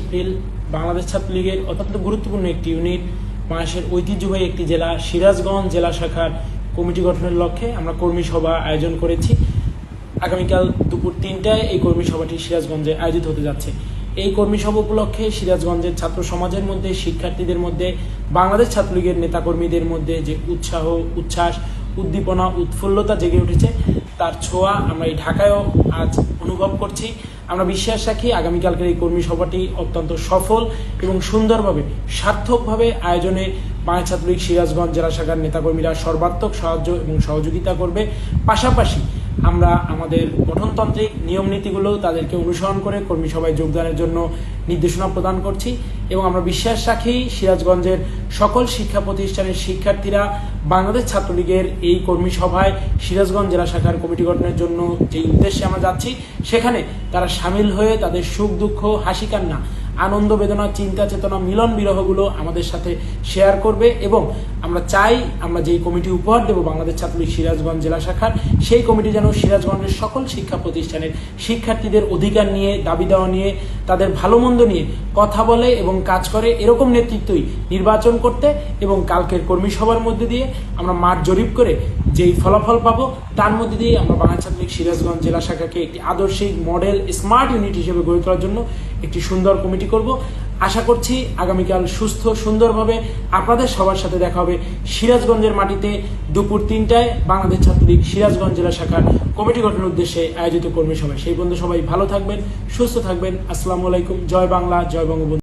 April Bangladesh ছাত্রলীগের অত্যন্ত গুরুত্বপূর্ণ একটি ইউনিট বাংলাদেশের ঐতিহ্যবাহী একটি জেলা, সিরাজগঞ্জ জেলা শাখার কমিটি গঠনের লক্ষ্যে আমরা কর্মী সভা আয়োজন করেছি। আগামীকাল দুপুর তিনটায় এই কর্মী সভাটি সিরাজগঞ্জে আয়োজিত হতে যাচ্ছে। এই কর্মী সভা উপলক্ষে সিরাজগঞ্জের ছাত্র সমাজের মধ্যে, শিক্ষার্থীদের মধ্যে, বাংলাদেশ ছাত্রলীগের নেতাকর্মীদের মধ্যে যে উৎসাহ, উচ্ছ্বাস, উদ্দীপনা, উৎফুল্লতা জেগে উঠেছে তার ছোঁয়া আমরা এই ঢাকায়ও আজ অনুভব করছি। আমরা বিশ্বাস রাখি আগামীকালকের এই কর্মী সভাটি অত্যন্ত সফল এবং সুন্দরভাবে, সার্থকভাবে আয়োজনে বাংলা ছাত্রলীগ সিরাজগঞ্জ জেলা শাখার নেতাকর্মীরা সর্বাত্মক সাহায্য এবং সহযোগিতা করবে। পাশাপাশি আমরা আমাদের গঠনতান্ত্রিক নিয়ম নীতিগুলো তাদেরকে অনুসরণ করে কর্মী সভায় যোগদানের জন্য নির্দেশনা প্রদান করছি এবং আমরা বিশ্বাস রাখি সিরাজগঞ্জের সকল শিক্ষা প্রতিষ্ঠানের শিক্ষার্থীরা বাংলাদেশ ছাত্রলীগের এই কর্মী সভায় সিরাজগঞ্জ জেলা শাখার কমিটি গঠনের জন্য যে উদ্দেশ্যে আমরা যাচ্ছি, সেখানে তারা সামিল হয়ে তাদের সুখ, দুঃখ, হাসি, কান্না আনন্দ, বেদনা, চিন্তা, চেতনা, মিলন বিরহগুলো আমাদের সাথে শেয়ার করবে এবং আমরা চাই আমরা যেই কমিটি উপহার দেব বাংলাদেশ ছাত্রলীগ সিরাজগঞ্জ জেলা শাখার, সেই কমিটি যেন সিরাজগঞ্জের সকল শিক্ষা প্রতিষ্ঠানের শিক্ষার্থীদের অধিকার নিয়ে, দাবি দেওয়া নিয়ে, তাদের ভালো মন্দ নিয়ে কথা বলে এবং কাজ করে এরকম নেতৃত্বই নির্বাচন করতে এবং কালকের কর্মী সভার মধ্যে দিয়ে আমরা মাঠ জরিপ করে যেই ফলাফল পাবো, তার মধ্যে দিয়ে আমরা বাংলা ছাত্রলীগ সিরাজগঞ্জ জেলা শাখাকে একটি আদর্শিক মডেল স্মার্ট ইউনিট হিসেবে গড়ে তোলার জন্য একটি সুন্দর কমিটি করব। আশা করছি আগামীকাল সুস্থ, সুন্দরভাবে আপনাদের সবার সাথে দেখা হবে সিরাজগঞ্জের মাটিতে দুপুর তিনটায়। বাংলাদেশ ছাত্রলীগ সিরাজগঞ্জ জেলা শাখার কমিটি গঠনের উদ্দেশ্যে আয়োজিত কর্মী সভায়। সেই বন্ধু সবাই ভালো থাকবেন, সুস্থ থাকবেন। আসসালামু আলাইকুম। জয় বাংলা, জয় বঙ্গবন্ধু।